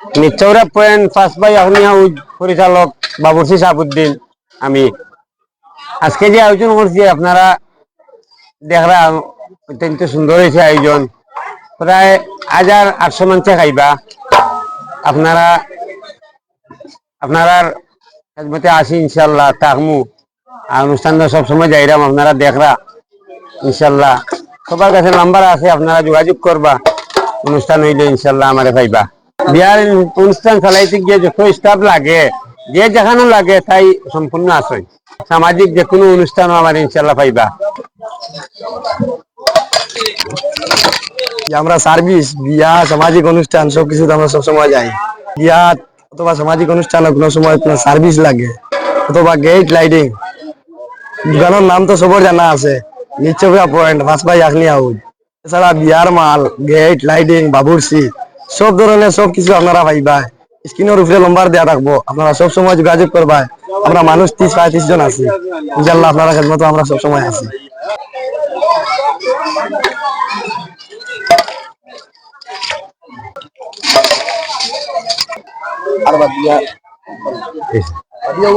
নিচৌরা point first by আহনি house পরিচালক বাবুরসি সাহাবুদ্দিন আমি। আজকে যে আয়োজন করছি আপনারা দেখরা অত্যন্ত সুন্দর হয়েছে আয়োজন। প্রায় হাজার আটশো মানুষে খাইবা। আপনারা আপনারা মতে আসি ইনশাল্লাহ তাকমু আর অনুষ্ঠানটা সবসময় যাইরাম আপনারা দেখরা ইনশাল্লাহ। সবার কাছে নাম্বার আছে, আপনারা যোগাযোগ করবা। অনুষ্ঠান হইলে, ইনশাল্লাহ, আমারে পাইবা। অনুষ্ঠান চালাইতে গিয়ে যত স্টাফ লাগে, যে যেখানে লাগে তাই সম্পূর্ণ সামাজিক যে কোনো অনুষ্ঠানও আমার ইনশাল্লাহ পাইবা আমরা সার্ভিস বিয়া, সামাজিক অনুষ্ঠান, সবকিছুতে আমরা সবসময় যাই। বিয়া অথবা সামাজিক অনুষ্ঠান কোনো সময় কোনো সার্ভিস লাগে, অথবা গেট লাইটিং দোকানের নাম তো সবার জানা আছে নিচবিয়া পয়েন্ট ভাসবাই আখনি হাউস এছাড়া বিয়ার মাল গেট লাইটিং বাবুরসি সব ধরনের সব কিছু আপনারা পাইবা স্ক্রিনের উপরে নম্বর দেওয়া রাখব আপনারা সব সময় যোগাযোগ করবা। আমরা মানুষ ত্রিশ পঁয়ত্রিশ জন আছি। ইনশাল্লাহ আপনারা খেদমতো আমরা সব সময় আছি। আর বাদ দিয়া। বাদ দিয়া